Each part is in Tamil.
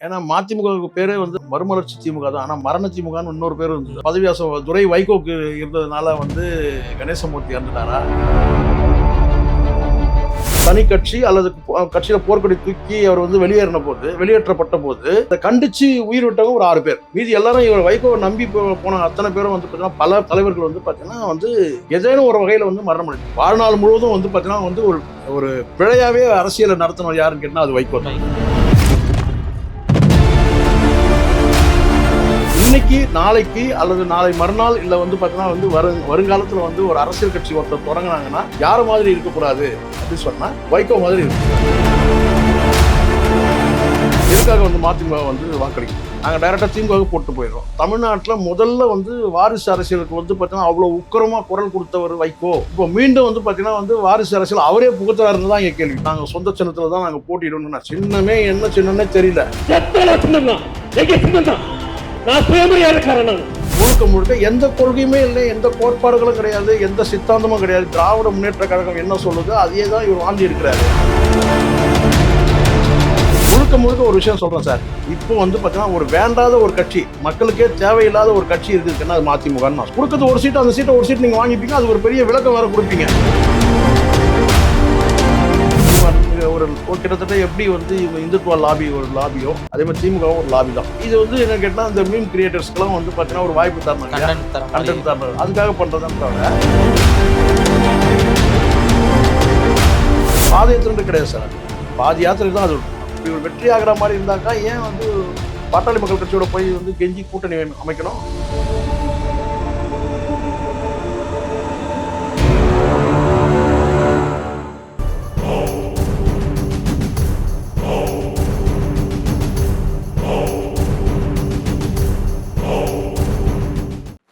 ஏன்னா மதிமுக பேரே வந்து மறுமலர்ச்சி திமுக தான். ஆனால் மரண திமுகன்னு இன்னொரு பேர் இருந்தது பதவியாசம் துரை வைகோக்கு இருந்ததுனால வந்து கணேசமூர்த்தி இறந்துட்டாரா? தனி கட்சி அல்லது கட்சியில் கட்சியில போர்க்கொடி தூக்கி அவர் வந்து வெளியேறின போது வெளியேற்றப்பட்ட போது இதை கண்டிச்சு உயிர் விட்டவங்க ஒரு ஆறு பேர். மீதி எல்லாரும் இவர் வைகோவை நம்பி போ- போன அத்தனை பேரும் வந்து பார்த்தீங்கன்னா பல தலைவர்கள் வந்து பார்த்தீங்கன்னா வந்து ஏதேனும் ஒரு வகையில் வந்து மரணம் அடைஞ்சு வாழ்நாள் முழுவதும் வந்து பார்த்தீங்கன்னா வந்து ஒரு ஒரு பிழையாவே அரசியலை நடத்தினவர் யாருன்னு கேட்டால் அது வைகோ தான். இன்னைக்கு நாளைக்கு அல்லது நாளை மறுநாள் இல்ல வந்து பார்த்தீங்கன்னா வந்து வரும் வருங்காலத்துல வந்து ஒரு அரசியல் கட்சி ஒருத்தர் தொடங்குனாங்கன்னா யார மாதிரி இருக்கக்கூடாது அப்படின்னு சொன்னா வைகோ மாதிரி இருக்கும் எதுக்காக வந்து மதிமுக வந்து வாக்களிக்கும் நாங்கள் டைரக்டாக திமுக போட்டு போயிடுறோம். தமிழ்நாட்டில் முதல்ல வந்து வாரிசு அரசியலுக்கு வந்து பார்த்தீங்கன்னா அவ்வளோ உக்கரமாக குரல் கொடுத்தவர் வைகோ. இப்போ மீண்டும் வந்து பார்த்தீங்கன்னா வந்து வாரிசு அரசியல் அவரே புகுத்துறாருன்னு தான் இங்கே கேள்வி. நாங்கள் சொந்த சின்னத்தில் தான் நாங்கள் போட்டியிடணும்னா சின்னமே என்ன சின்னமே தெரியல. நான் முழுக்க முழுக்க எந்த கொள்கையுமே இல்லை எந்த கோட்பாடுகளும் கிடையாது எந்த சித்தாந்தமும் கிடையாது. திராவிட முன்னேற்ற கழகம் என்ன சொல்லுதோ அதையே தான் இவர் வாழ்ந்து இருக்கிறாரு. முழுக்க முழுக்க ஒரு விஷயம் சொல்றேன் சார். இப்போ வந்து பார்த்தீங்கன்னா ஒரு வேண்டாத ஒரு கட்சி மக்களுக்கே தேவையில்லாத ஒரு கட்சி இருக்குதுன்னா அது மதிமுகன்னு நான் கொடுக்குறது ஒரு சீட் அந்த சீட்டை ஒரு சீட் நீங்க வாங்கிப்பீங்க அது ஒரு பெரிய விளக்கம் வேற கொடுப்பீங்க. ஒரு கிட்டத்தட்ட எப்படி வந்து இவங்க இந்துத்துவ லாபி ஒரு லாபியோ அதே மாதிரி திமுகவும் ஒரு லாபி தான். இது வந்து என்ன கேட்டால் இந்த மீம் கிரியேட்டர்ஸ்க்கெல்லாம் வந்து பார்த்தீங்கன்னா ஒரு வாய்ப்பு தரணும்? கண்டென்ட் தரணும் அதுக்காக பண்றதுன்னு தவிர பாத யாத்திரை கிடையாது சார். பாத யாத்திரை தான் அது. இப்படி ஒரு வெற்றி ஆகிற மாதிரி இருந்தாக்கா ஏன் வந்து பாட்டாளி மக்கள் கட்சியோட போய் வந்து கெஞ்சி கூட்டணி அமைக்கணும்?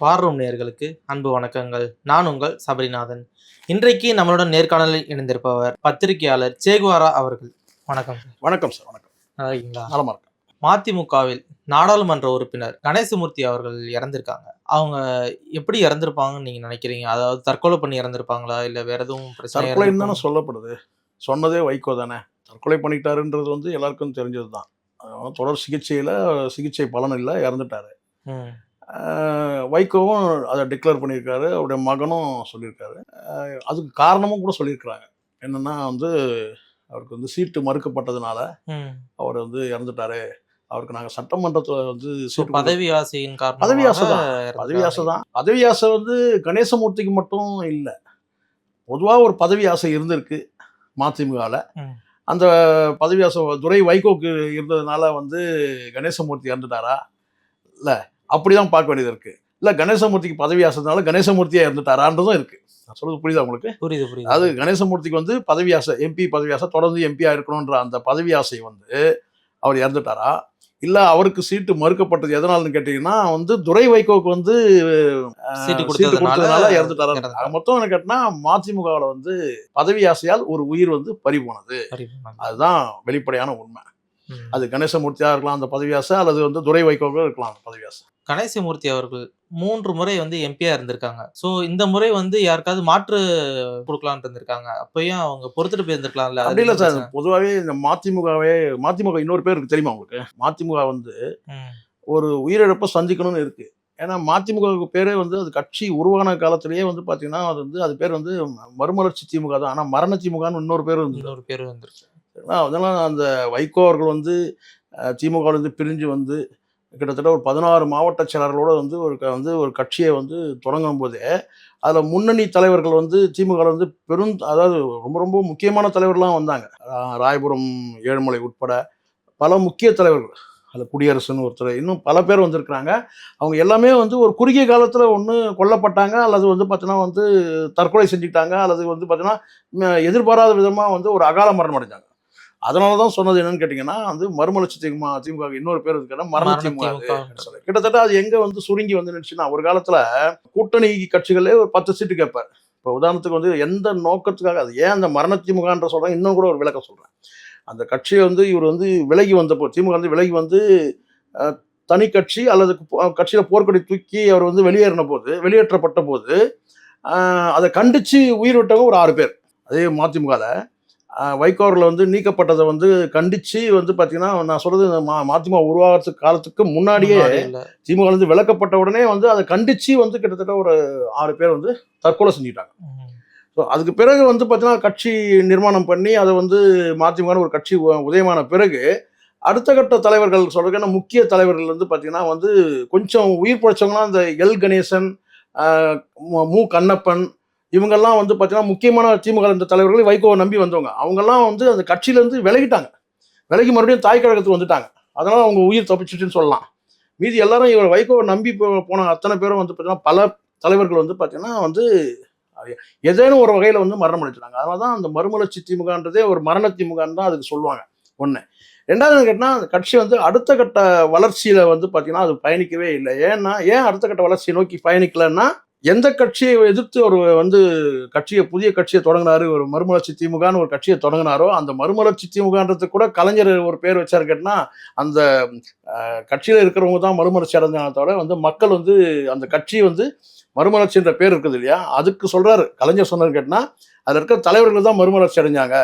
வார் ரூம் நேயர்களுக்கு அன்பு வணக்கங்கள். நான் உங்கள் சபரிநாதன். இன்றைக்கு நம்மளுடன் நேர்காணலில் இணைந்திருப்பவர் பத்திரிகையாளர் சேகுவாரா அவர்கள். வணக்கம் வணக்கம் சார் வணக்கம். நல்லா இருக்கீங்களா நலமா மதிமுகவில் நாடாளுமன்ற உறுப்பினர் கணேசமூர்த்தி அவர்கள் இறந்திருக்காங்க. அவங்க எப்படி இறந்திருப்பாங்கன்னு நீங்க நினைக்கிறீங்க? அதாவது தற்கொலை பண்ணி இறந்திருப்பாங்களா? இல்ல வேற எதுவும் பிரச்சனை தானே? சொல்லப்படுது. சொன்னதே வைகோ தானே. தற்கொலை பண்ணிட்டாருன்றது வந்து எல்லாருக்கும் தெரிஞ்சது தான் தொடர் சிகிச்சையில் சிகிச்சை பலன் இல்லை இறந்துட்டாரு. வைகோவும் அதை டிக்ளேர் பண்ணியிருக்காரு. அவருடைய மகனும் சொல்லியிருக்காரு. அதுக்கு காரணமும் கூட சொல்லியிருக்கிறாங்க. என்னன்னா வந்து அவருக்கு வந்து சீட்டு மறுக்கப்பட்டதுனால. அவர் வந்து இறந்துட்டாரு. அவருக்கு நாங்கள் சட்டமன்றத்தில் வந்து பதவி ஆசையின் காரணமாக பதவி ஆசை தான். பதவி ஆசை தான் பதவி ஆசை வந்து கணேசமூர்த்திக்கு மட்டும் இல்லை. பொதுவாக ஒரு பதவி ஆசை இருந்திருக்கு மதிமுகவில். அந்த பதவி ஆசை துரை வைகோக்கு இருந்ததுனால வந்து கணேசமூர்த்தி இறந்துட்டாரா? இல்லை. அப்படிதான் பார்க்க வேண்டியது இருக்கு. இல்லை கணேசமூர்த்திக்கு பதவி ஆசைனால கணேசமூர்த்தியா இறந்துட்டாரான்றதும் இருக்கு. நான் சொல்றது புரியுதா உங்களுக்கு? புரியுது புரியுது. அதாவது கணேசமூர்த்திக்கு வந்து பதவி ஆசை எம்பி பதவி ஆசை தொடர்ந்து எம்பியா இருக்கணுன்ற அந்த பதவி ஆசை வந்து அவர் இறந்துட்டாரா? இல்ல அவருக்கு சீட்டு மறுக்கப்பட்டது எதனாலன்னு கேட்டீங்கன்னா வந்து துரை வைகோக்கு வந்து சீட்டு கொடுத்ததுனால இறந்துட்டாரா? மொத்தம் என்ன கேட்டினா மதிமுகவில் வந்து பதவி ஆசையால் ஒரு உயிர் வந்து பறி போனது. சரி, பண்ணாங்க. அதுதான் வெளிப்படையான உண்மை. அது கணேசமூர்த்தியா இருக்கலாம் அந்த பதவி ஆசை அல்லது வந்து துரை வைகோக்கு இருக்கலாம் அந்த பதவி ஆசை. கணேசமூர்த்தி அவர்கள் மூன்று முறை வந்து எம்பியா இருந்திருக்காங்க. சோ இந்த முறை வந்து யாருக்காவது மாற்று கொடுக்கலாம்னு இருந்திருக்காங்க அப்பயும் அவங்க பொறுத்துட்டு போயிருந்திருக்கலாம்ல. அப்படி இல்லை சார். பொதுவாகவே இந்த மதிமுகவே மதிமுக இன்னொரு பேர் இருக்கு தெரியுமா உங்களுக்கு? மதிமுக வந்து ஒரு உயிரிழப்பை சந்திக்கணும்னு இருக்கு. ஏன்னா மதிமுக பேரே வந்து அது கட்சி உருவான காலத்திலேயே வந்து பார்த்தீங்கன்னா அது வந்து அது பேர் வந்து மறுமலர்ச்சி திமுக தான். ஆனால் மரண திமுகன்னு இன்னொரு பேர் இருந்தது இன்னொரு பேர் வந்துருச்சு? அதெல்லாம் அந்த வைகோ அவர்கள் வந்து திமுகவிலேருந்து பிரிஞ்சு வந்து கிட்டத்தட்ட ஒரு பதினாறு மாவட்ட செயலர்களோட வந்து ஒரு க- வந்து ஒரு கட்சியை வந்து தொடங்கும் போதே அதில் முன்னணி தலைவர்கள் வந்து திமுக வந்து பெரும் அதாவது ரொம்ப ரொம்ப முக்கியமான தலைவர்கள்லாம் வந்தாங்க. ரா- ராயபுரம் ஏழுமலை உட்பட பல முக்கிய தலைவர்கள். அதில் குடியரசுன்னு ஒருத்தர் இன்னும் பல பேர் வந்திருக்கிறாங்க. அவங்க எல்லாமே வந்து ஒரு குறுகிய காலத்தில் ஒன்று கொல்லப்பட்டாங்க அல்லது வந்து பார்த்தீங்கன்னா வந்து தற்கொலை செஞ்சுக்கிட்டாங்க அல்லது வந்து பார்த்தீங்கன்னா எதிர்பாராத விதமாக வந்து ஒரு அகால மரணம் அடைஞ்சாங்க. அதனால தான் சொன்னது என்னன்னு கேட்டிங்கன்னா வந்து மறுமலர்ச்சி திமுக திமுக இன்னொரு பேர் இருக்குன்னா மரண திமுக. கிட்டத்தட்ட அது எங்க வந்து சுருங்கி வந்து நினைச்சுன்னா ஒரு காலத்துல கூட்டணி கட்சிகளே ஒரு பத்து சீட்டு கேட்பார். இப்போ உதாரணத்துக்கு வந்து எந்த நோக்கத்துக்காக அது ஏன் அந்த மரண திமுகன்ற சொல்றேன் இன்னும் கூட ஒரு விளக்கம் சொல்றேன். அந்த கட்சியை வந்து இவர் வந்து விலகி வந்தப்போ திமுக வந்து விலகி வந்து தனி கட்சி அல்லது கட்சியில போர்க்கொடி தூக்கி அவர் வந்து வெளியேறின போது வெளியேற்றப்பட்ட போது அதை கண்டிச்சு உயிர் விட்டவங்க ஒரு ஆறு பேர். அதே மதிமுகவில் ஆஹ் வைகோ அவர்கள் வந்து நீக்கப்பட்டதை வந்து கண்டிச்சு வந்து பார்த்தீங்கன்னா நான் சொல்றது இந்த மா மதிமுக உருவாகிறதுக்கு காலத்துக்கு முன்னாடியே. திமுக வந்து விளக்கப்பட்ட உடனே வந்து அதை கண்டிச்சு வந்து கிட்டத்தட்ட ஒரு ஆறு பேர் வந்து தற்கொலை செஞ்சுட்டாங்க. ஸோ அதுக்கு பிறகு வந்து பார்த்தீங்கன்னா கட்சி நிர்மாணம் பண்ணி அதை வந்து மதிமுக ஒரு கட்சி உதயமான பிறகு அடுத்த கட்ட தலைவர்கள் சொல்றதுன்னா முக்கிய தலைவர்கள் வந்து பார்த்தீங்கன்னா வந்து கொஞ்சம் உயிர் பிழைச்சவங்களாம் இந்த எல் கணேசன் மு கண்ணப்பன் இவங்கெல்லாம் வந்து பார்த்தீங்கன்னா முக்கியமான திமுக இந்த தலைவர்கள் வைகோவை நம்பி வந்தவங்க. அவங்கெல்லாம் வந்து அந்த கட்சியிலேருந்து விலகிட்டாங்க. விலகி மறுபடியும் தாய் கழகத்துக்கு வந்துட்டாங்க. அதனால் அவங்க உயிர் தப்பிச்சிட்டுன்னு சொல்லலாம். மீதி எல்லாரும் இவர் வைகோவை நம்பி போ- போன அத்தனை பேரும் வந்து பார்த்தீங்கன்னா பல தலைவர்கள் வந்து பார்த்தீங்கன்னா வந்து ஏதேனும் ஒரு வகையில் வந்து மரணம் அடைச்சிட்டாங்க அதனால தான் அந்த மறுமலர்ச்சி திமுகன்றதே ஒரு மரண திமுகன்னு தான் அதுக்கு சொல்லுவாங்க. ஒன்று ரெண்டாவது கேட்டால் அந்த கட்சி வந்து அடுத்த கட்ட வளர்ச்சியில் வந்து பார்த்தீங்கன்னா அது பயணிக்கவே இல்லை. ஏன்னா ஏன் அடுத்த கட்ட வளர்ச்சியை நோக்கி பயணிக்கலைன்னா எந்த கட்சியை எதிர்த்து ஒரு வந்து கட்சியை புதிய கட்சியை தொடங்கினாரு ஒரு மறுமலர்ச்சி திமுகன்னு ஒரு கட்சியை தொடங்கினாரோ அந்த மறுமலர்ச்சி திமுகன்றதுக்கு கூட கலைஞர் ஒரு பேர் வச்சாரு கேட்டினா அந்த கட்சியில இருக்கிறவங்க தான் மறுமலர்ச்சி அடைஞ்சாங்க தவிர வந்து மக்கள் வந்து அந்த கட்சி வந்து மறுமலர்ச்சின்ற பேர் இருக்குது இல்லையா? அதுக்கு சொல்றாரு. கலைஞர் சொன்னார் கேட்டினா அதுல இருக்க தலைவர்கள் தான் மறுமலர்ச்சி அடைஞ்சாங்க.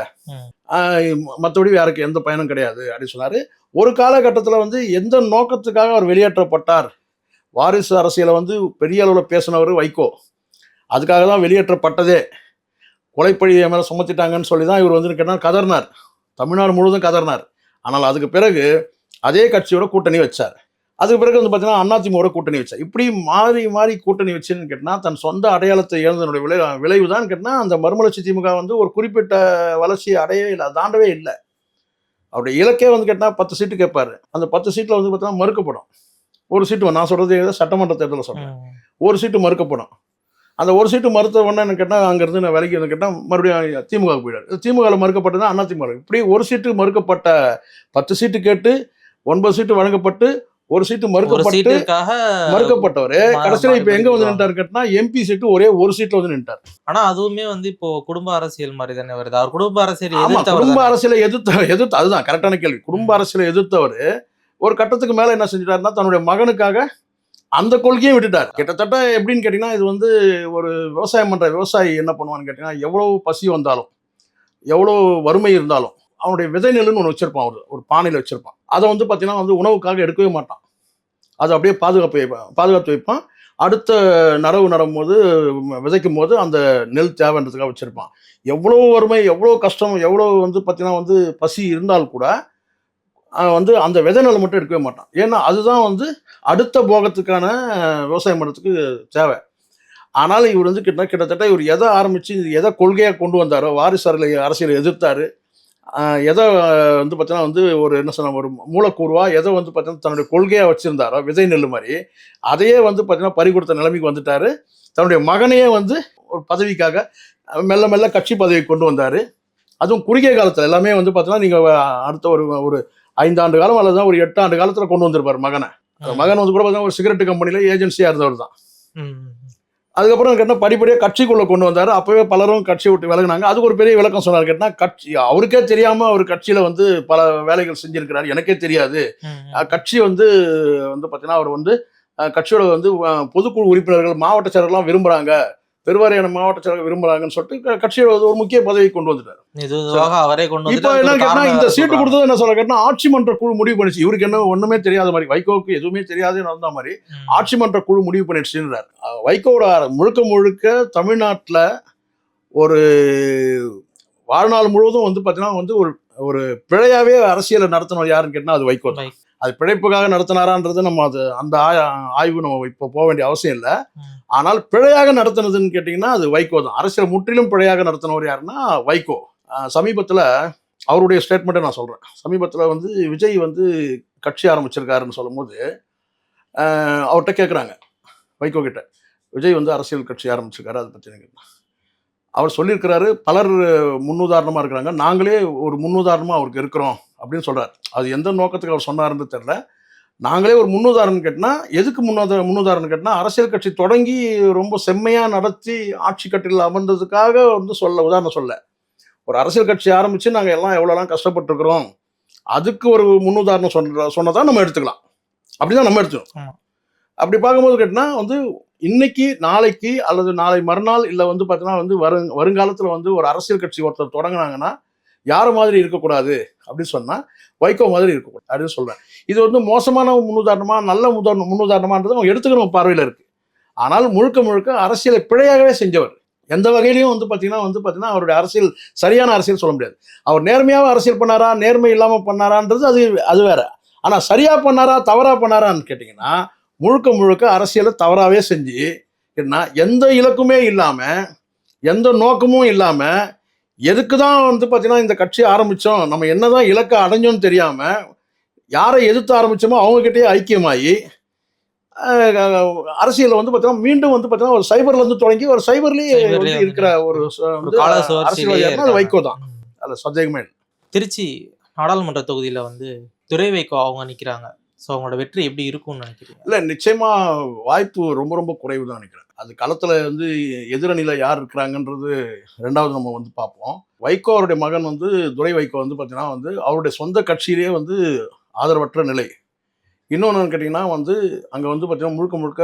மற்றபடி யாருக்கு எந்த பயனும் கிடையாது அப்படின்னு சொன்னாரு. ஒரு காலகட்டத்தில் வந்து எந்த நோக்கத்துக்காக அவர் வெளியேற்றப்பட்டார்? வாரிசு அரசியலை வந்து பெரிய அளவில் பேசினவர் வைகோ. அதுக்காக தான் வெளியேற்றப்பட்டதே. கொலைப்பழியை என் மேலே சுமத்திட்டாங்கன்னு சொல்லி தான் இவர் வந்து கேட்டால் கதர்னார் தமிழ்நாடு முழுவதும் கதர்னார் ஆனால் அதுக்கு பிறகு அதே கட்சியோட கூட்டணி வச்சார். அதுக்கு பிறகு வந்து பார்த்தீங்கன்னா அதிமுக கூட்டணி வச்சார். இப்படி மாறி மாறி கூட்டணி வச்சுன்னு கேட்டால் தன் சொந்த அடையாளத்தை இழந்தனுடைய விளை விளைவு தான் கேட்டால் அந்த மறுமலர்ச்சி திமுக வந்து ஒரு குறிப்பிட்ட வளர்ச்சியை அடையவே இல்லை தாண்டவே இல்லை. அவருடைய இலக்கே வந்து கேட்டால் பத்து சீட்டு கேட்பாரு. அந்த பத்து சீட்டில் வந்து பார்த்தீங்கன்னா மறுக்கப்படும். ஒரு சீட்டு நான் சொல்றது சட்டமன்ற தேர்தலில் சொல்றேன். ம். ஒரு சீட்டு மறுக்கப்படும் அந்த ஒரு சீட்டு மறுத்த உடனே கேட்டால் அங்கேருந்து நான் விலைக்கு வந்து கேட்டால் மறுபடியும் திமுகவுக்கு போயிடாரு திமுகவில் மறுக்கப்பட்டது அண்ணா திமுக. இப்படி ஒரு சீட்டு மறுக்கப்பட்ட பத்து சீட்டு கேட்டு ஒன்பது சீட்டு வழங்கப்பட்டு ஒரு சீட்டு மறுக்கப்பட்டு மறுக்கப்பட்டவர். கடைசியில் இப்போ எங்க வந்து. நின்றாரு கேட்டா எம்பி சீட்டு ஒரே ஒரு சீட்ல வந்து நின்றார் ஆனா அதுவுமே வந்து இப்போ குடும்ப அரசியல் மாதிரி தானே வருது. அவர் குடும்ப அரசியல் குடும்ப. அரசியலை எதிர்த்த எதிர்த்து அதுதான் கரெக்டான கேள்வி. குடும்ப அரசியலை எதிர்த்தவர் ஒரு கட்டத்துக்கு மேலே என்ன செஞ்சிட்டாருன்னா தன்னுடைய மகனுக்காக அந்த கொள்கையும் விட்டுட்டார். கிட்டத்தட்ட எப்படின்னு கேட்டிங்கன்னா இது வந்து ஒரு விவசாயம் பண்ணுற விவசாயி என்ன பண்ணுவான்னு கேட்டிங்கன்னா எவ்வளோ பசி வந்தாலும் எவ்வளோ வறுமை இருந்தாலும் அவனுடைய விதை நெல்லுன்னு ஒன்று வச்சிருப்பான் ஒரு ஒரு பானையில் வச்சுருப்பான். அதை வந்து பார்த்தீங்கன்னா வந்து உணவுக்காக எடுக்கவே மாட்டான். அதை அப்படியே பாதுகாப்பு வைப்பான் பாதுகாத்து வைப்பான். அடுத்த நடவு நடும் போது விதைக்கும் போது அந்த நெல் தேவைன்றதுக்காக வச்சுருப்பான். எவ்வளோ வறுமை எவ்வளோ கஷ்டம் எவ்வளோ வந்து பார்த்தீங்கன்னா வந்து பசி இருந்தால் கூட வந்து அந்த விதை நெல் மட்டும் எடுக்கவே மாட்டான். ஏன்னா அதுதான் வந்து அடுத்த போகத்துக்கான விவசாயம் பண்ணுறதுக்கு தேவை. ஆனாலும் இவர் வந்து கிட்ட கிட்டத்தட்ட இவர் எதை ஆரம்பித்து எதை கொள்கையாக கொண்டு வந்தாரோ வாரிசு அரசியலை அரசியலை எதை வந்து பார்த்தீங்கன்னா வந்து ஒரு என்ன சொன்ன ஒரு மூலக்கூறுவா எதை வந்து பார்த்தீங்கன்னா தன்னுடைய கொள்கையாக வச்சுருந்தாரோ விதை நெல் மாதிரி அதையே வந்து பார்த்தீங்கன்னா பறிகொடுத்த நிலைமைக்கு வந்துட்டாரு. தன்னுடைய மகனையே வந்து ஒரு பதவிக்காக மெல்ல மெல்ல கட்சி பதவி கொண்டு வந்தார். அதுவும் குறுகிய காலத்தில் எல்லாமே வந்து பார்த்தீங்கன்னா நீங்கள் அடுத்த ஒரு ஒரு ஐந்தாண்டு காலம் அல்லது ஒரு எட்டு ஆண்டு காலத்தில் கொண்டு வந்திருப்பார் மகனை. மகன் வந்து கூட பார்த்தீங்கன்னா ஒரு சிகரெட் கம்பெனியில் ஏஜென்சியாக இருந்தவர் தான். அதுக்கப்புறம் கேட்டால் படிப்படியாக கட்சிக்குள்ளே கொண்டு வந்தார். அப்போவே பலரும் கட்சியை விட்டு விலகுனாங்க. அதுக்கு ஒரு பெரிய விளக்கம் சொன்னார். கேட்டால் கட்சி அவருக்கே தெரியாமல் அவர் கட்சியில் வந்து பல வேலைகள் செஞ்சிருக்கிறார். எனக்கே தெரியாது. கட்சி வந்து வந்து பார்த்தீங்கன்னா அவர் வந்து கட்சியோட வந்து பொதுக்குழு உறுப்பினர்கள் மாவட்ட செயலர்லாம் விரும்புகிறாங்க பெருவாரியான மாவட்ட செயலர்கள் விரும்புகிறாங்கன்னு சொல்லிட்டு கட்சியோட ஒரு முக்கிய பதவி கொண்டு வந்துட்டார் அவரே கொண்டு இப்போ என்ன கேட்டா இந்த சீட்டு. கொடுத்தது என்ன சொல்ல கேட்டா ஆட்சி மன்ற குழு முடிவு பண்ணிச்சு இவருக்கு என்ன ஒண்ணுமே தெரியாத மாதிரி வைகோவுக்கு எதுவுமே தெரியாது நடந்த மாதிரி. ஆட்சி மன்ற குழு முடிவு பண்ணிடுச்சுன்றார் அஹ் வைகோவோட முழுக்க முழுக்க தமிழ்நாட்டுல ஒரு வாழ்நாள் முழுவதும் வந்து பார்த்தீங்கன்னா வந்து ஒரு ஒரு பிழையாவே அரசியலை நடத்தினவர் யாருன்னு கேட்டா அது வைகோ தான். அது பிழைப்புக்காக நடத்தினாரான்றது நம்ம அது அந்த ஆய- ஆய்வு நம்ம இப்போ போக வேண்டிய அவசியம் இல்லை. ஆனால் பிழையாக நடத்தினதுன்னு கேட்டிங்கன்னா அது வைகோ தான். அரசியல் முற்றிலும் பிழையாக நடத்தினவர் யாருன்னா வைகோ. சமீபத்தில் அவருடைய ஸ்டேட்மெண்ட்டை நான் சொல்கிறேன் சமீபத்தில் வந்து விஜய் வந்து கட்சி ஆரம்பிச்சிருக்காருன்னு சொல்லும்போது அவர்கிட்ட கேட்குறாங்க வைகோ கிட்ட. விஜய் வந்து அரசியல் கட்சி ஆரம்பிச்சிருக்காரு அதை பற்றி எனக்கு அவர் சொல்லியிருக்கிறாரு பலர் முன்னுதாரணமாக இருக்கிறாங்க. நாங்களே ஒரு முன்னுதாரணமாக அவருக்கு இருக்கிறோம். அப்படின்னு சொல்கிறார் அது எந்த நோக்கத்துக்கு அவர் சொன்னாருன்னு தெரில நாங்களே ஒரு முன்னுதாரணம் கேட்டினா எதுக்கு முன்னுதா முன்னுதாரணம் கேட்டினா அரசியல் கட்சி தொடங்கி ரொம்ப செம்மையாக நடத்தி ஆட்சி கட்டில் அமர்ந்ததுக்காக வந்து சொல்ல உதாரணம் சொல்ல. ஒரு அரசியல் கட்சி ஆரம்பித்து நாங்கள் எல்லாம் எவ்வளோலாம் கஷ்டப்பட்டுருக்குறோம் அதுக்கு ஒரு முன்னுதாரணம் சொன்ன சொன்னதான் நம்ம எடுத்துக்கலாம். அப்படிதான் நம்ம எடுத்துக்கணும். அப்படி பார்க்கும்போது கேட்டினா வந்து இன்னைக்கு நாளைக்கு அல்லது நாளை மறுநாள் இல்லை வந்து பார்த்தீங்கன்னா வந்து வரு வருங்காலத்தில் வந்து ஒரு அரசியல் கட்சி ஒருத்தர் தொடங்குனாங்கன்னா யார் மாதிரி இருக்கக்கூடாது அப்படின்னு சொன்னால் வைகோ மாதிரி இருக்கக்கூடாது அப்படின்னு சொல்கிறேன் இது வந்து மோசமான முன்னுதாரணமா நல்ல முதாரணம் முன்னுதாரணமானது அவங்க எடுத்துக்கிற பார்வையில் இருக்குது ஆனால் முழுக்க முழுக்க அரசியலை பிழையாகவே செஞ்சவர். எந்த வகையிலையும் வந்து பார்த்தீங்கன்னா வந்து பார்த்தீங்கன்னா அவருடைய அரசியல் சரியான அரசியல் சொல்ல முடியாது. அவர் நேர்மையாக அரசியல் பண்ணாரா நேர்மை இல்லாமல் பண்ணாரான்றது அது அது வேற. ஆனால் சரியாக பண்ணாரா தவறாக பண்ணாரான்னு கேட்டிங்கன்னா முழுக்க முழுக்க அரசியலை தவறாகவே செஞ்சு என்ன எந்த இலக்குமே இல்லாமல் எந்த நோக்கமும் இல்லாமல் எதுக்கு தான் வந்து பார்த்தீங்கன்னா இந்த கட்சி ஆரம்பித்தோம் நம்ம என்னதான் இலக்கை அடைஞ்சோன்னு தெரியாமல் யாரை எதிர்த்து ஆரம்பிச்சோமோ அவங்ககிட்டயே ஐக்கியமாகி அரசியலில் வந்து பார்த்தீங்கன்னா மீண்டும் வந்து பார்த்தீங்கன்னா ஒரு சைபர்ல இருந்து தொடங்கி ஒரு சைபர்லேயே இருக்கிற ஒரு இருக்காங்க. வைகோ தான். அதில் சந்தேகமே. திருச்சி நாடாளுமன்ற தொகுதியில வந்து துரை வைகோ அவங்க நிக்கிறாங்க சோ அவங்களோட வெற்றி எப்படி இருக்கும்னு நினைக்கிறீங்க இல்லை நிச்சயமா வாய்ப்பு ரொம்ப ரொம்ப குறைவு தான் நினைக்கிறேன் அது களத்தில் வந்து எதிரணியில் யார் இருக்கிறாங்கன்றது ரெண்டாவது நம்ம வந்து பார்ப்போம். வைகோ அவருடைய மகன் வந்து துரை வைகோ வந்து பார்த்தீங்கன்னா வந்து அவருடைய சொந்த கட்சியிலேயே வந்து ஆதரவற்ற நிலை. இன்னொன்று கேட்டிங்கன்னா வந்து அங்கே வந்து பார்த்தீங்கன்னா முழுக்க முழுக்க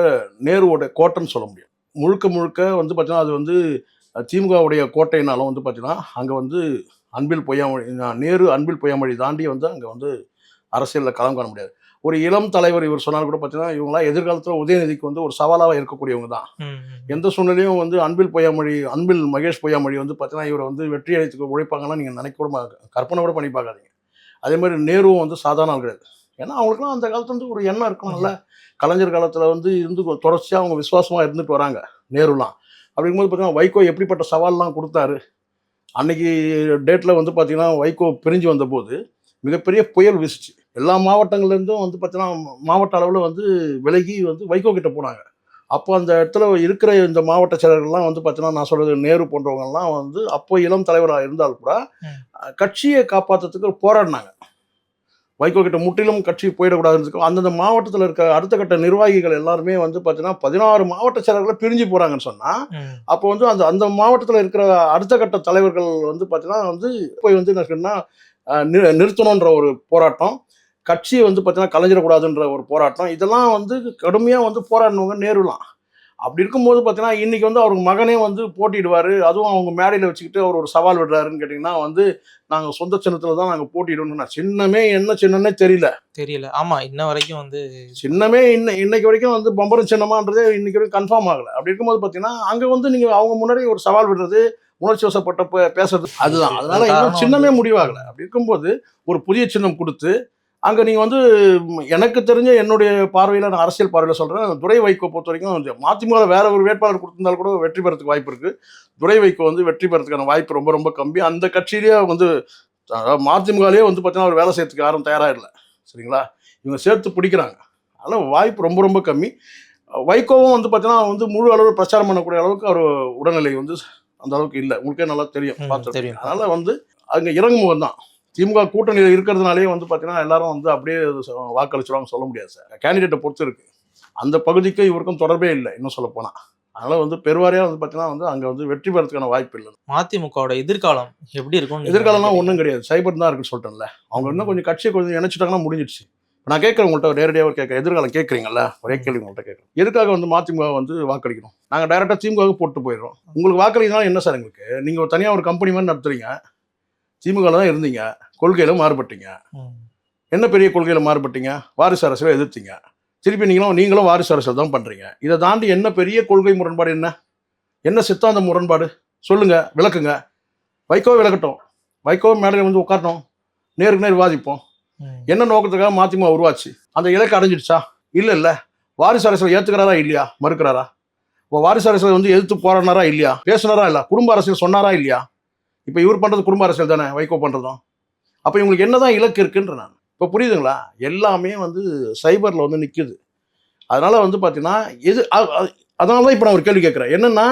நேருவோட கோட்டைன்னு சொல்ல முடியும். முழுக்க முழுக்க வந்து பார்த்தீங்கன்னா அது வந்து திமுகவுடைய கோட்டைனாலும் வந்து பார்த்தீங்கன்னா அங்கே வந்து அன்பில் பொய்யாமொழி நேரு அன்பில் பொய்யாமொழி தாண்டி வந்து அங்கே வந்து அரசியலில் களம் காண முடியாது. ஒரு இளம் தலைவர் இவர் சொன்னாலும் கூட பார்த்தீங்கன்னா இவங்களாம் எதிர்காலத்தில் உதயநிதிக்கு வந்து ஒரு சவாலாக இருக்கக்கூடியவங்க தான். எந்த சூழ்நிலையும் வந்து அன்பில் பொய்யாமொழி அன்பில் மகேஷ் பொய்யாமொழி வந்து பார்த்தீங்கன்னா இவரை வந்து வெற்றி அடைத்துக்கு உழைப்பாங்கன்னா நீங்கள் நினைக்க கூட கற்பனை கூட பண்ணி பார்க்காதீங்க. அதே மாதிரி நேருவும் வந்து சாதாரண ஆள் கிடையாது. ஏன்னா அவங்களுக்குலாம் அந்த காலத்துல வந்து ஒரு எண்ணம் இருக்கணும்ல. கலைஞர் காலத்தில் வந்து இருந்து தொடர்ச்சியாக அவங்க விசுவாசமாக இருந்துட்டு வராங்க நேருலாம். அப்படிங்கும்போது பார்த்தீங்கன்னா வைகோ எப்படிப்பட்ட சவால்லாம் கொடுத்தாரு? அன்னைக்கு டேட்டில் வந்து பார்த்தீங்கன்னா வைகோ பிரிஞ்சு வந்தபோது மிகப்பெரிய புயல் வீசுச்சு. எல்லா மாவட்டங்கள்லேருந்தும் வந்து பார்த்தீங்கன்னா மாவட்ட அளவில் வந்து விலகி வந்து வைகோ கிட்ட போனாங்க. அப்போ அந்த இடத்துல இருக்கிற இந்த மாவட்ட செயலர்கள்லாம் வந்து பார்த்தீங்கன்னா நான் சொல்றது நேரு போன்றவங்கலாம் வந்து அப்போ இளம் தலைவராக இருந்தால் கூட கட்சியை காப்பாற்றுறதுக்கு போராடினாங்க. வைகோ கிட்ட முற்றிலும் கட்சி போயிடக்கூடாதுன்னு அந்தந்த மாவட்டத்தில் இருக்க அடுத்த கட்ட நிர்வாகிகள் எல்லாருமே வந்து பார்த்தீங்கன்னா பதினாறு மாவட்ட செயலர்களை பிரிஞ்சு போகிறாங்கன்னு சொன்னால். அப்போ வந்து அந்த அந்த மாவட்டத்தில் இருக்கிற அடுத்த கட்ட தலைவர்கள் வந்து பார்த்தீங்கன்னா வந்து போய் வந்து என்ன நிறுத்தணுன்ற ஒரு போராட்டம். கட்சியை வந்து பார்த்தீங்கன்னா கலைஞ்சிடக்கூடாதுன்ற ஒரு போராட்டம். இதெல்லாம் வந்து கடுமையாக வந்து போராடினவங்க நேருலாம். அப்படி இருக்கும்போது பார்த்தீங்கன்னா இன்னைக்கு வந்து அவருக்கு மகனே வந்து போட்டிடுவார் அதுவும் அவங்க மேடையில் வச்சுக்கிட்டு அவர் ஒரு சவால் விடுறாருன்னு கேட்டிங்கன்னா வந்து நாங்கள் சொந்த சின்னத்தில் தான் நாங்கள் போட்டியிடணும்னா சின்னமே என்ன சின்னன்னே தெரியல. தெரியல. ஆமா இன்ன வரைக்கும் வந்து சின்னமே இன்ன இன்னைக்கு வரைக்கும் வந்து பம்பரம் சின்னமான்றதே இன்னைக்கு வரைக்கும் கன்ஃபார்ம் ஆகலை. அப்படி இருக்கும்போது பார்த்தீங்கன்னா அங்கே வந்து நீங்கள் அவங்க முன்னாடி ஒரு சவால் விடுறது உணர்ச்சி வசப்பட்ட பேசுறது அதுதான். அதனால இன்னும் சின்னமே முடிவாகலை. அப்படி இருக்கும்போது ஒரு புதிய சின்னம் கொடுத்து அங்கே நீங்கள் வந்து எனக்கு தெரிஞ்ச என்னுடைய பார்வையில் நான் அரசியல் பார்வையில் சொல்கிறேன் துரை வைகோ பொறுத்த வரைக்கும் மதிமுக வேற ஒரு வேட்பாளர் கொடுத்திருந்தாலும் கூட வெற்றி பெறதுக்கு வாய்ப்பு இருக்குது துரை வைகோ வந்து வெற்றி பெறதுக்கான வாய்ப்பு ரொம்ப ரொம்ப கம்மி. அந்த கட்சியிலேயே வந்து அதாவது மதிமுகலேயே வந்து பார்த்தீங்கன்னா ஒரு வேலை செய்யறதுக்கு யாரும் தயாராக இல்லை சரிங்களா? இவங்க சேர்த்து பிடிக்கிறாங்க. அதனால் வாய்ப்பு ரொம்ப ரொம்ப கம்மி. வைகோவும் வந்து பார்த்தீங்கன்னா வந்து முழு அளவில் பிரச்சாரம் பண்ணக்கூடிய அளவுக்கு அவர் உடல்நிலை வந்து அந்த அளவுக்கு இல்லை. உங்களுக்கே நல்லா தெரியும் பார்த்து தெரியும். அதனால வந்து அங்கே இறங்குமுகம் தான் திமுக கூட்டணியில் இருக்கிறதுனாலே வந்து பார்த்தீங்கன்னா எல்லாரும் வந்து அப்படியே வாக்களிச்சிருவாங்க சொல்ல முடியாது சார். கேண்டிடேட்டை பொறுத்து இருக்கு. அந்த பகுதிக்கு இவருக்கும் தொடர்பே இல்லை இன்னும் சொல்ல போனால் அதனால வந்து பெருவாரியாக வந்து பார்த்தீங்கன்னா வந்து அங்கே வந்து வெற்றி பெறதுக்கான வாய்ப்பு இல்லை. மதிமுகவோட எதிர்காலம் எப்படி இருக்கும் எதிர்காலம்லாம்? ஒன்றும் கிடையாது. சைபர் தான் இருக்குன்னு சொல்லிட்டேன்ல. அவங்க இன்னும் கொஞ்சம் கட்சியை கொஞ்சம் இணைச்சிட்டாங்கன்னா முடிஞ்சிடுச்சு. நான் கேட்குறேன் உங்கள்கிட்ட நேரடியாக கேட்க எதிர்காலம் கேட்குறீங்கல்ல? ஒரே கேள்வி உங்கள்கிட்ட கேட்குறேன். எதுக்காக வந்து மதிமுக வந்து வாக்களிக்கணும்? நாங்கள் டைரெக்டாக திமுக போட்டு போயிடுறோம். உங்களுக்கு வாக்களிக்கலாம் என்ன சார் எங்களுக்கு? நீங்கள் ஒரு தனியாக ஒரு கம்பெனி மாதிரி நடத்துறீங்க. திமுகவில் தான் இருந்தீங்க. கொள்கையில் மாறுபட்டீங்க. என்ன பெரிய கொள்கையில் மாறுபட்டீங்க? வாரிசு அரசியலை எதிர்த்தீங்க. திருப்பி நீங்களும் நீங்களும் வாரிசு அரசியல் தான் பண்ணுறீங்க இதை தாண்டி என்ன பெரிய கொள்கை முரண்பாடு என்ன? என்ன சித்தாந்த முரண்பாடு? சொல்லுங்க விளக்குங்க. வைகோ விளக்கட்டும். வைகோ மேடையில் வந்து உட்காரட்டும் நேருக்கு நேர் விவாதிப்போம். என்ன நோக்கத்துக்காக மதிமுக உருவாச்சு? அந்த இலக்கு அடைஞ்சிடுச்சா? இல்லை இல்லை. வாரிசு அரசியல் ஏற்றுக்கிறாரா இல்லையா? மறுக்கிறாரா? இப்போ வாரிசு அரசியல் வந்து எதிர்த்து போராடினாரா இல்லையா? பேசுனாரா இல்லை? குடும்ப அரசியல் சொன்னாரா இல்லையா? இப்போ இவர் பண்ணுறது குடும்ப அரசியல் தானே? வைகோ பண்ணுறதும் அப்போ இவங்களுக்கு என்னதான் இலக்கு இருக்குன்ற நான். இப்போ புரியுதுங்களா? எல்லாமே வந்து சைபரில் வந்து நிற்குது அதனால வந்து பார்த்தீங்கன்னா எது அதனால தான் இப்போ நான் ஒரு கேள்வி கேட்குறேன் என்னன்னா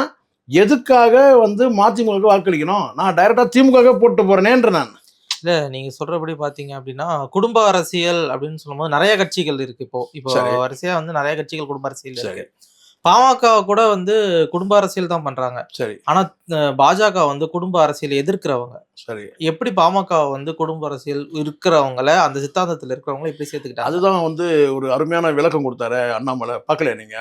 எதுக்காக வந்து மதிமுக வாக்களிக்கணும்? நான் டைரெக்டாக திமுக போட்டு போறேனேன்ற நான். இல்ல நீங்க சொல்றபடி பாத்தீங்க அப்படின்னா குடும்ப அரசியல் அப்படின்னு சொல்லும்போது நிறைய கட்சிகள் இருக்கு இப்போ. இப்போ சரி. வரிசையா வந்து நிறைய கட்சிகள் குடும்ப அரசியல் சரி. பாமக கூட வந்து குடும்ப அரசியல் தான் பண்றாங்க. சரி. ஆனா பாஜக வந்து குடும்ப அரசியல் எதிர்க்கிறவங்க. சரி. எப்படி பாமக வந்து குடும்ப அரசியல் இருக்கிறவங்கள அந்த சித்தாந்தத்துல இருக்கிறவங்கள எப்படி சேர்த்துக்கிட்டாங்க? அதுதான் வந்து ஒரு அருமையான விளக்கம் கொடுத்தாரு அண்ணாமலை. பார்க்கல நீங்க?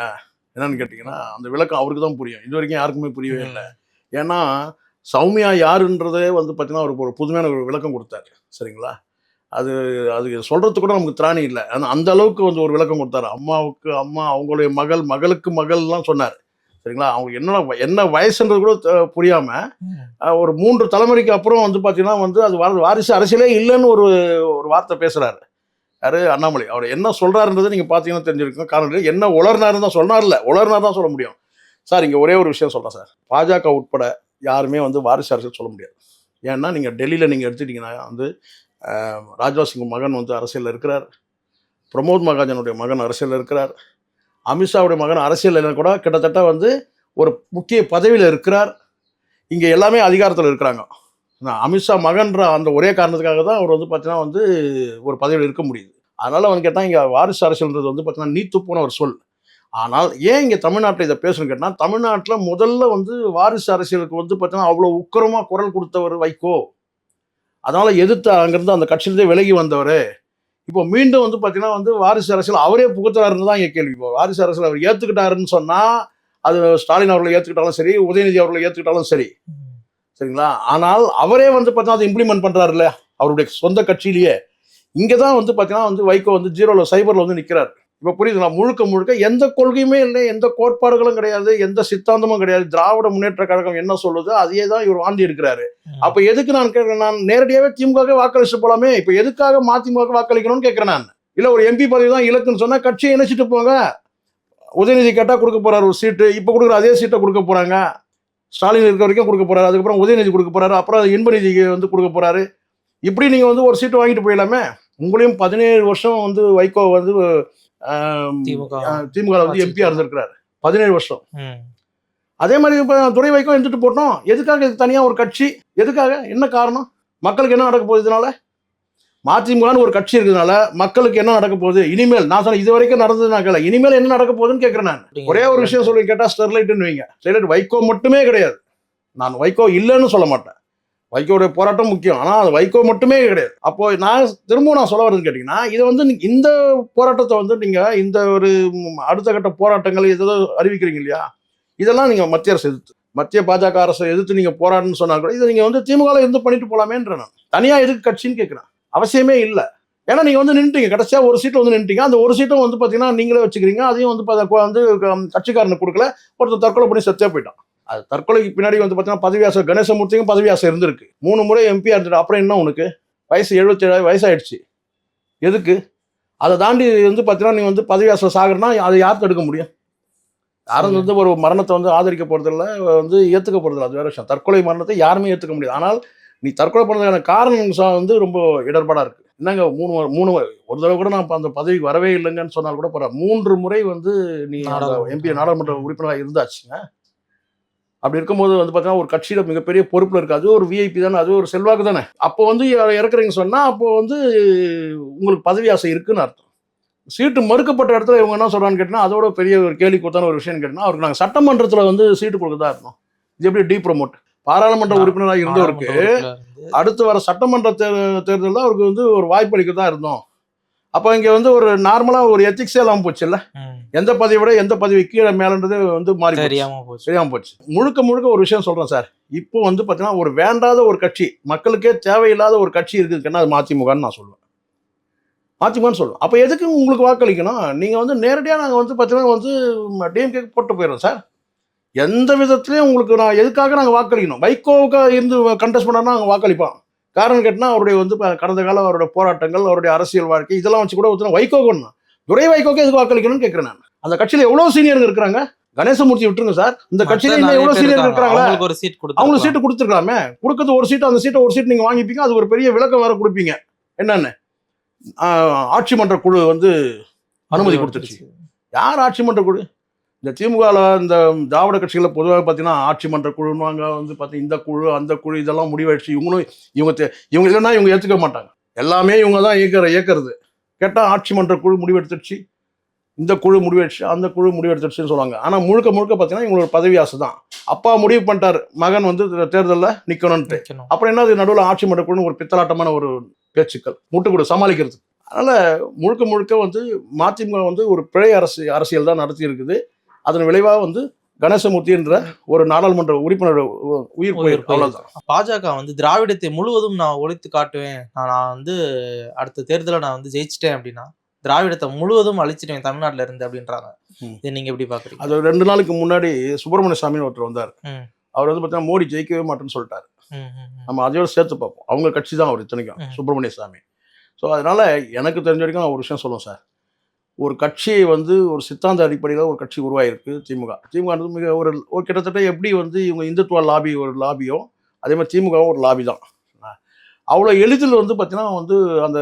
என்னன்னு கேட்டிங்கன்னா அந்த விளக்கம் அவருக்கு தான் புரியும். இது வரைக்கும் யாருக்குமே புரியவே இல்லை. ஏன்னா சௌமியா யாருன்றதே வந்து பார்த்தீங்கன்னா ஒரு ஒரு புதுமையான ஒரு விளக்கம் கொடுத்தாரு. சரிங்களா? அது அது சொல்கிறதுக்கு கூட நமக்கு திராணி இல்லை. ஆனால் அந்த அளவுக்கு வந்து ஒரு விளக்கம் கொடுத்தாரு. அம்மாவுக்கு அம்மா அவங்களுடைய மகள் மகளுக்கு மகள்லாம் சொன்னார். சரிங்களா? அவங்க என்ன என்ன வயசுன்றது கூட த- புரியாம அஹ், ஒரு மூன்று தலைமுறைக்கு அப்புறம் வந்து பார்த்தீங்கன்னா வந்து அது வாரிசு அரசியலே இல்லைன்னு ஒரு ஒரு வார்த்தை பேசுறாரு. யாரு? அண்ணாமலை. அவர் என்ன சொல்றாருன்றதை நீங்க பார்த்தீங்கன்னா தெரிஞ்சிருக்கும். காரணம். என்ன உளர்னாருன்னு தான் சொன்னார்ல உளர்னார் தான் சொல்ல முடியும். சார் இங்க ஒரே ஒரு விஷயம் சொல்றேன் சார். பாஜக உட்பட யாருமே வந்து வாரிசு அரசியல் சொல்ல முடியாது. ஏன்னா நீங்க டெல்லியில நீங்க எடுத்துட்டீங்கன்னா வந்து அஹ், சிங் மகன் வந்து அரசியலில் இருக்கிறார். பிரமோத் மகாஜனுடைய மகன் அரசியலில் இருக்கிறார். அமித்ஷாவுடைய மகன் அரசியலில் கூட கிட்டத்தட்ட வந்து ஒரு முக்கிய பதவியில் இருக்கிறார். இங்கே எல்லாமே அதிகாரத்தில் இருக்கிறாங்க. அமித்ஷா மகன்ற அந்த ஒரே காரணத்துக்காக தான் அவர் வந்து பார்த்தீங்கன்னா வந்து ஒரு பதவியில் இருக்க முடியுது. அதனால் வந்து கேட்டால் இங்கே வாரிசு அரசியல்ன்றது வந்து பார்த்தீங்கன்னா நீத்து போன ஒரு சொல். ஆனால் ஏன் இங்கே தமிழ்நாட்டில் இதை பேசணும்னு கேட்டால் தமிழ்நாட்டில் முதல்ல வந்து வாரிசு அரசியலுக்கு வந்து பார்த்தீங்கன்னா அவ்வளோ உக்கரமாக குரல் கொடுத்தவர் வைகோ. அதனால் எதிர்த்து அங்கேருந்து அந்த கட்சியிலேருந்தே விலகி வந்தவர். இப்போ மீண்டும் வந்து பார்த்தீங்கன்னா வந்து வாரிசு அரசியல் அவரே புகுத்துறாருன்னு தான் இங்கே கேள்வி. இப்போ வாரிசு அரசியல் அவர் ஏற்றுக்கிட்டாருன்னு சொன்னால் அது ஸ்டாலின் அவர்களை ஏற்றுக்கிட்டாலும் சரி உதயநிதி அவர்களை ஏற்றுக்கிட்டாலும் சரி. சரிங்களா? ஆனால் அவரே வந்து பார்த்தீங்கன்னா அதை இம்ப்ளிமெண்ட் பண்ணுறாருல்ல அவருடைய சொந்த கட்சியிலேயே. இங்கே தான் வந்து பார்த்தீங்கன்னா வந்து வைகோ வந்து ஜீரோவில் சைபரில் வந்து நிற்கிறார் இப்போ புரியுதுங்களா முழுக்க முழுக்க எந்த கொள்கையுமே இல்லை எந்த கோட்பாடுகளும் கிடையாது எந்த சித்தாந்தமும் கிடையாது. திராவிட முன்னேற்ற கழகம் என்ன சொல்லுதோ அதையே தான் இவர் வாந்தி இருக்கிறாரு அப்ப எதுக்கு நான் கேட்கிறேன் நான் நேரடியாவே திமுக வாக்களிச்சு போலாமே? இப்ப எதுக்காக மதிமுக வாக்களிக்கணும்னு கேட்கிறேன் நான். இல்ல ஒரு எம்பி பதவி தான் இலக்குன்னு சொன்னா கட்சியை இணைச்சிட்டு போங்க. உதயநிதி கேட்டா கொடுக்க போறாரு ஒரு சீட்டு இப்ப கொடுக்குற அதே சீட்டை கொடுக்க போறாங்க. ஸ்டாலின் இருக்க வரைக்கும் கொடுக்க போறாரு அதுக்கப்புறம் உதயநிதி கொடுக்க போறாரு அப்புறம் இன்பநிதிக்கு வந்து கொடுக்க போறாரு. இப்படி நீங்க வந்து ஒரு சீட்டு வாங்கிட்டு போயிடலாமே? உங்களையும் பதினேழு வருஷம் வந்து வைகோ வந்து திமுக. வந்து எம்பியா இருந்திருக்கிறாரு. பதினேழு வருஷம். அதே மாதிரி இப்போ துறை வைக்கம் எடுத்துட்டு போட்டோம். எதுக்காக இது தனியாக ஒரு கட்சி? எதுக்காக? என்ன காரணம்? மக்களுக்கு என்ன நடக்க போகுது இதனால மதிமுகன்னு ஒரு கட்சி இருக்கிறதுனால மக்களுக்கு என்ன நடக்க போகுது? இனிமேல் நான் சொன்னேன் இது வரைக்கும் நடந்தது நான் கேட்கல இனிமேல் என்ன நடக்க போகுதுன்னு கேட்குறேன் நான். ஒரே ஒரு விஷயம் சொல்லி கேட்டால் ஸ்டெர்லைட்னு வைங்க. ஸ்டெர்லைட் வைகோ மட்டுமே கிடையாது. நான் வைகோ இல்லைன்னு சொல்ல மாட்டேன். வைகோடைய போராட்டம் முக்கியம். ஆனால் அது வைகோ மட்டுமே கிடையாது. அப்போ நான் திரும்பவும் நான் சொல்ல வரதுன்னு கேட்டிங்கன்னா இதை வந்து இந்த போராட்டத்தை வந்து நீங்கள் இந்த ஒரு அடுத்த கட்ட போராட்டங்கள் ஏதோ அறிவிக்கிறீங்க இல்லையா? இதெல்லாம் நீங்கள் மத்திய அரசு எதிர்த்து மத்திய பாஜக அரசை எதிர்த்து நீங்கள் போராடணும்னு சொன்னால் கூட இதை நீங்கள் வந்து திமுகவில் இருந்து பண்ணிட்டு போகலாமேன்ற நான். தனியாக எதுக்கு கட்சின்னு கேட்குறேன். அவசியமே இல்லை. ஏன்னா நீங்கள் வந்து நின்றுட்டீங்க கடைசியாக ஒரு சீட்டு வந்து நின்றுட்டீங்க அந்த ஒரு சீட்டும் வந்து பார்த்தீங்கன்னா நீங்களே வச்சுக்கிறீங்க. அதையும் வந்து வந்து கட்சிக்காரனுக்கு கொடுக்கல. ஒருத்தர் தற்கொலை பண்ணி செத்தே போயிட்டான். அது தற்கொலைக்கு பின்னாடி வந்து பார்த்தீங்கன்னா பதவி ஆசை கணேசமூர்த்திக்கும் பதவி ஆசை இருந்திருக்கு. மூணு முறை எம்பியா இருந்துட்டு அப்புறம் என்ன உனக்கு? வயசு எழுபத்தேழு வயசாயிடுச்சு. எதுக்கு? அதை தாண்டி வந்து பார்த்தீங்கன்னா நீ வந்து பதவி ஆசை சாகுறனா அதை யார் தடுக்க முடியும்? யாரும் வந்து ஒரு மரணத்தை வந்து ஆதரிக்க போறதில்ல வந்து ஏற்றுக்க போறதில்ல. அது வேற விஷயம். தற்கொலை மரணத்தை யாருமே ஏற்றுக்க முடியாது. ஆனால் நீ தற்கொலை பண்ணதுக்கான காரணம் வந்து ரொம்ப இடர்பாடா இருக்கு. என்னங்க மூணு மூணு ஒரு தடவை கூட நான் இப்ப அந்த பதவிக்கு வரவே இல்லைங்கன்னு சொன்னால் கூட பரவாயில்ல. மூன்று முறை வந்து நீ. எம்பி நாடாளுமன்ற உறுப்பினராக இருந்தாச்சுங்க. அப்படி இருக்கும்போது வந்து பார்த்தீங்கன்னா ஒரு கட்சியில மிகப்பெரிய பொறுப்புல இருக்கு. அது ஒரு விஐபி தானே அது ஒரு செல்வாக்கு தானே. அப்போ வந்து யாரை இறக்குறீங்க சொன்னா அப்போ வந்து உங்களுக்கு பதவி ஆசை இருக்குன்னு அர்த்தம். சீட்டு மறுக்கப்பட்ட இடத்துல இவங்க என்ன சொல்றான்னு கேட்டீங்கன்னா அதோட பெரிய ஒரு கேள்வி கொடுத்தான ஒரு விஷயம் கேட்டீங்கன்னா அவருக்கு நாங்கள் சட்டமன்றத்தில் வந்து சீட்டு கொடுக்கறதா இருந்தோம் இது எப்படி டீ ப்ரொமோட் பாராளுமன்ற உறுப்பினராக இருந்தவருக்கு அடுத்து வர சட்டமன்ற தேர்தலில் அவருக்கு வந்து ஒரு வாய்ப்பு அளிக்கிறதா இருந்தோம். அப்போ இங்கே வந்து ஒரு நார்மலாக ஒரு எத்திக்ஸே இல்லாமல் போச்சுல்ல. எந்த பதவியை விட எந்த பதவி கீழே மேலன்றது வந்து மாறி போச்சு. தெரியாம போச்சு. சரியாம போச்சு. முழுக்க முழுக்க ஒரு விஷயம் சொல்றேன் சார். இப்போ வந்து பார்த்தீங்கன்னா ஒரு வேண்டாத ஒரு கட்சி மக்களுக்கே தேவையில்லாத ஒரு கட்சி இருக்குதுன்னா அது மதிமுகன்னு நான் சொல்லுவேன். மதிமுகன்னு சொல்லுவேன். அப்போ எதுக்கு உங்களுக்கு வாக்களிக்கணும்? நீங்கள் வந்து நேரடியாக நாங்கள் வந்து பார்த்தீங்கன்னா வந்து டிஎம்கே போட்டு போயிடுறோம் சார். எந்த விதத்துலையும் உங்களுக்கு நான் எதுக்காக நாங்கள் வாக்களிக்கணும்? வைகோவுக்காக இருந்து கண்டெஸ்ட் பண்ணா நாங்கள் வாக்களிப்போம். காரணம் கேட்டால் அவருடைய வந்து கடந்த கால அவருடைய போராட்டங்கள் அவருடைய அரசியல் வாழ்க்கை இதெல்லாம் வச்சு கூட ஒருத்தர் வைகோ கொண்டு துரை வைகோக்கு எதுக்கு வாக்களிக்கணும்னு கேட்குறேன் நான். அந்த கட்சியில் எவ்வளோ சீனியருங்க இருக்கிறாங்க? கணேசமூர்த்தி விட்டுருங்க சார். இந்த கட்சியில இன்னும் எவ்வளவு பேர் சீனியர். இருக்கிறாங்களா? ஒரு சீட் கொடுத்து அவங்களுக்கு சீட்டு கொடுத்துருக்கலாமே. கொடுக்கறது ஒரு சீட்டு அந்த சீட்டை ஒரு சீட் நீங்க வாங்கிப்பீங்க. அது ஒரு பெரிய விளக்கம் வேற கொடுப்பீங்க. என்னன்னு? ஆட்சி மன்ற குழு வந்து அனுமதி கொடுத்துருச்சு யார் ஆட்சி மன்ற குழு? இந்த திமுகவில் இந்த திராவிட கட்சிகளில் பொதுவாக பார்த்தீங்கன்னா ஆட்சி மன்ற குழுவாங்க வந்து பார்த்தீங்கன்னா இந்த குழு அந்த குழு இதெல்லாம் முடிவெடுத்து இவங்களும் இவங்க தே- இவங்க இல்லைன்னா இவங்க ஏற்றுக்க மாட்டாங்க. எல்லாமே இவங்க தான் இயக்கிற இயக்கிறது. கேட்டால் ஆட்சி மன்ற குழு முடிவெடுத்துருச்சு இந்த குழு முடிவெடுச்சு அந்த குழு முடிவெடுத்துருச்சுன்னு சொல்லுவாங்க. ஆனால் முழுக்க முழுக்க பார்த்தீங்கன்னா இவங்களோட பதவி ஆசை தான். அப்பா முடிவு பண்ணிட்டார் மகன் வந்து தேர்தலில் நிற்கணும்ன்ட்டு. அப்புறம் என்னது நடுவில் ஆட்சி மன்ற குழுன்னு ஒரு பித்தலாட்டமான ஒரு பேச்சுக்கள் முட்டுக்கூட சமாளிக்கிறது. அதனால முழுக்க முழுக்க வந்து மதிமுக வந்து ஒரு பிழை அரசு அரசியல் தான் நடத்தி இருக்குது அதன் விளைவாக வந்து கணேசமூர்த்தி என்ற ஒரு நாடாளுமன்ற உறுப்பினர் உயிர் போயிருக்கு பாஜக வந்து திராவிடத்தை முழுவதும் நான் ஒழித்து காட்டுவேன். நான் நான் வந்து அடுத்த தேர்தலை நான் வந்து ஜெயிச்சிட்டேன் அப்படின்னா திராவிடத்தை முழுவதும் அழிச்சிடுவேன் தமிழ்நாட்டுல இருந்து அப்படின்றாங்க. இதை நீங்க எப்படி பாக்குறீங்க? அது ரெண்டு நாளுக்கு முன்னாடி சுப்பிரமணிய சாமின்னு ஒருத்தர் வந்தார். அவர் வந்து பார்த்தீங்கன்னா மோடி ஜெயிக்கவே மாட்டேன்னு சொல்லிட்டாரு. நம்ம அதையோட சேர்த்து பார்ப்போம். அவங்க கட்சி தான் அவர் இத்தனைக்கும். சுப்பிரமணிய சாமி. ஸோ அதனால எனக்கு தெரிஞ்ச வரைக்கும் நான் ஒரு விஷயம் சொல்லுவேன் சார். ஒரு கட்சியை வந்து ஒரு சித்தாந்த அடிப்படையில் ஒரு கட்சி உருவாயிருக்கு திமுக. திமுக மிக ஒரு ஒரு கிட்டத்தட்ட எப்படி வந்து இவங்க இந்துத்துவ லாபி ஒரு லாபியோ அதே மாதிரி திமுகவும் ஒரு லாபி தான். அவ்வளோ எளிதில் வந்து பார்த்தீங்கன்னா வந்து அந்த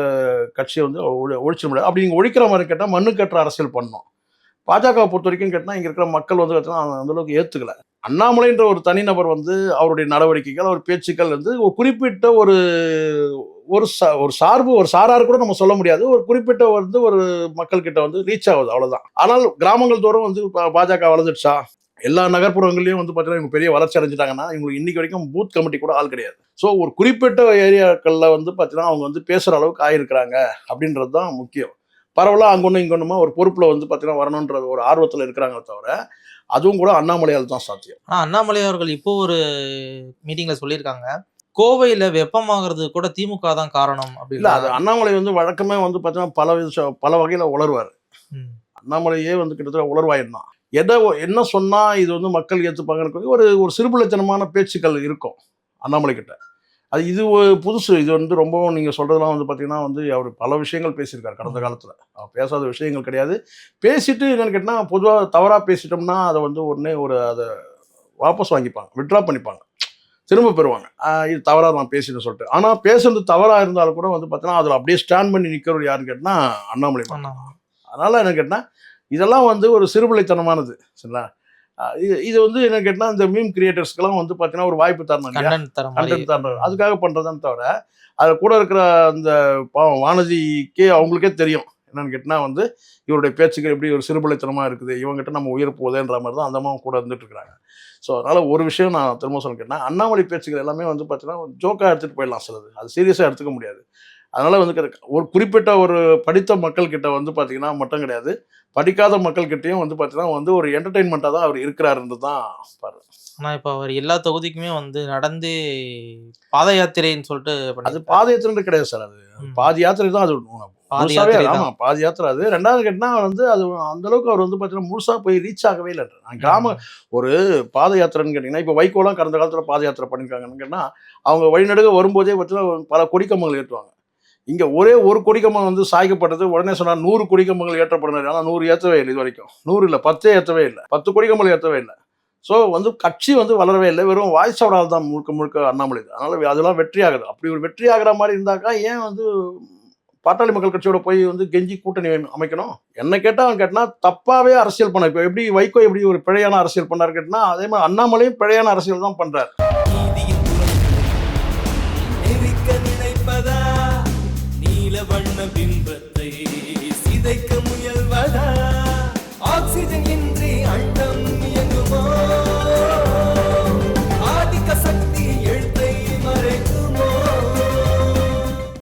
கட்சியை வந்து ஒழி- ஒழிச்சிட முடியாது. அப்படி நீங்கள் ஒழிக்கிற மாதிரி கேட்டால் மண்ணு கட்டுற அரசியல் பண்ணணும். பாஜக பொறுத்த வரைக்கும் கேட்டால் இங்கே இருக்கிற மக்கள் வந்து பார்த்தீங்கன்னா அந்த அளவுக்கு ஏற்றுக்கலை அண்ணாமலைன்ற ஒரு தனிநபர் வந்து அவருடைய நடவடிக்கைகள் அவர் பேச்சுக்கள் வந்து ஒரு குறிப்பிட்ட ஒரு ஒரு சா ஒரு சார்பு ஒரு சாரார் கூட நம்ம சொல்ல முடியாது. ஒரு குறிப்பிட்ட வந்து ஒரு மக்கள்கிட்ட வந்து ரீச் ஆகுது அவ்வளோதான் ஆனால் கிராமங்கள் தோறும் வந்து பாஜக வளர்ந்துடுச்சா? எல்லா நகர்ப்புறங்கள்லயும் வந்து பார்த்தீங்கன்னா இவங்க பெரிய வளர்ச்சி அடைஞ்சிட்டாங்கன்னா இவங்களுக்கு இன்னைக்கு வரைக்கும் பூத் கமிட்டி கூட ஆள் கிடையாது. ஸோ ஒரு குறிப்பிட்ட ஏரியாக்களில் வந்து பார்த்தீங்கன்னா அவங்க வந்து பேசுகிற அளவுக்கு ஆயிருக்கிறாங்க அப்படின்றது தான் முக்கியம். பரவலாக அங்கொன்னும் இங்கொன்னுமா ஒரு பொறுப்பில் வந்து பார்த்தீங்கன்னா வரணுன்ற ஒரு ஆர்வத்தில் இருக்கிறாங்களே தவிர அதுவும் கூட அண்ணாமலையால் தான் சாத்தியம். ஆனா அண்ணாமலை அவர்கள் இப்போ ஒரு மீட்டிங்ல சொல்லியிருக்காங்க. கோவையில வெப்பமாகிறது கூட திமுக தான் காரணம் இல்ல அப்படின்னு அது அண்ணாமலை வந்து வழக்கமே வந்து பார்த்தீங்கன்னா பல பல வகையில உளருவார். அண்ணாமலையே வந்து கிட்டத்தட்ட உளர்வாயன் தான் எதை என்ன சொன்னா இது வந்து மக்கள் ஏற்றுப்பாங்கன்னு ஒரு ஒரு சிறுபிள்ளைத்தனமான பேச்சுக்கள் இருக்கும் அண்ணாமலை கிட்ட. அது இது புதுசு. இது வந்து ரொம்பவும் நீங்க சொல்றதெல்லாம் வந்து பார்த்தீங்கன்னா வந்து அவர் பல விஷயங்கள் பேசியிருக்காரு கடந்த காலத்துல. அவர் பேசாத விஷயங்கள் கிடையாது. பேசிட்டு என்னன்னு கேட்டினா பொதுவாக தவறா பேசிட்டோம்னா அதை வந்து உடனே ஒரு அதை வாபஸ் வாங்கிப்பாங்க. விட்ரா பண்ணிப்பாங்க. திரும்ப பெறுவாங்க. இது தவறா நான் பேசிட்டேன்னு சொல்லிட்டு. ஆனா பேசுறது தவறா இருந்தாலும் கூட வந்து பார்த்தீங்கன்னா அதில் அப்படியே ஸ்டாண்ட் பண்ணி நிற்கிறவர் யாருன்னு கேட்டினா அண்ணாமலை. ஆமா. அதனால என்ன கேட்டா இதெல்லாம் வந்து ஒரு சிறுபிள்ளைத்தனமானது. சரிங்களா? இது இது வந்து என்ன கேட்டா இந்த மீம் கிரியேட்டர்ஸ்க்கெல்லாம் வந்து பார்த்தீங்கன்னா ஒரு வாய்ப்பு தரணும் கண்டென்ட் தரணும். அதுக்காக பண்றதுன்னு தவிர அது கூட இருக்கிற அந்த பாவம் வானதிக்கே அவங்களுக்கே தெரியும். என்னன்னு கேட்டினா வந்து இவருடைய பேச்சுக்கள் எப்படி ஒரு சிறுபிள்ளைத்தனமா இருக்குது இவங்ககிட்ட நம்ம உயிர் போதேன்ற மாதிரி தான் அந்த அம்மா கூட இருந்துட்டு இருக்கிறாங்க. ஸோ அதனால ஒரு விஷயம் நான் திரும்ப சொல்ல கேட்டேன்னா அண்ணாமலை பேச்சுக்கள் எல்லாமே வந்து பார்த்தீங்கன்னா ஜோக்காக எடுத்துட்டு போயிடலாம் சிலது. அது சீரியஸாக எடுத்துக்க முடியாது. அதனால வந்து ஒரு குறிப்பிட்ட ஒரு படித்த மக்கள் கிட்ட வந்து பார்த்தீங்கன்னா மட்டும் கிடையாது. படிக்காத மக்கள் கிட்டயும் வந்து பார்த்தீங்கன்னா வந்து ஒரு என்டர்டைன்மெண்ட்டாக தான் அவர் இருக்கிறாருன்றது தான் பாரு. ஆனா இப்ப அவர் எல்லா தொகுதிக்குமே வந்து நடந்தே பாத யாத்திரைன்னு சொல்லிட்டு அது. பாத யாத்திரை கிடையாது சார் அது. பாதி யாத்திரை தான் அது பாத யாத்திரை ஆமா தான். பாதி யாத்திரை அது. ரெண்டாவது கேட்டினா வந்து அது அந்த அளவுக்கு அவர் வந்து பார்த்தீங்கன்னா முழுசா போய் ரீச் ஆகவே இல்லை. நான் கிராம ஒரு பாத யாத்திரைன்னு கேட்டிங்கன்னா இப்போ வைகோலாம் கடந்த காலத்தில் பாத யாத்திரை பண்ணியிருக்காங்கன்னு கேட்டால் அவங்க வழிநடுக வரும்போதே பார்த்தீங்கன்னா பல கொடிக்கம்பங்கள் ஏற்றுவாங்க இங்கே ஒரே ஒரு கொடிக்கம்பம் வந்து சாய்க்கப்பட்டது. உடனே சொன்னால் நூறு கொடிக்கம்பங்கள் ஏற்றப்படுறது ஆனால் நூறு ஏற்றவே இல்லை இது வரைக்கும் நூறு இல்லை பத்தே ஏற்றவே இல்லை. பத்து கொடிக்கம்பங்கள் ஏற்றவே இல்லை. ஸோ வந்து கட்சி வந்து வளரவே இல்லை. வெறும் வாய்ஸ் அவரால் தான் முழுக்க முழுக்க அண்ணாமலை அதனால் அதெல்லாம் வெற்றியாகுது அப்படி ஒரு வெற்றி ஆகிற மாதிரி இருந்தாக்கா ஏன் வந்து பாட்டாளி மக்கள் கட்சியோட போய் வந்து கெஞ்சி கூட்டணி அமைக்கணும்? என்ன கேட்டால் அவன் கேட்டால் தப்பாகவே அரசியல் பண்ண இப்போ எப்படி வைகோ எப்படி ஒரு பிழையான அரசியல் பண்ணார் கேட்டால் அதே மாதிரி அண்ணாமலையும் பிழையான அரசியல் தான் பண்ணுறாரு வண்ண பிம்பத்தை சிதைக்க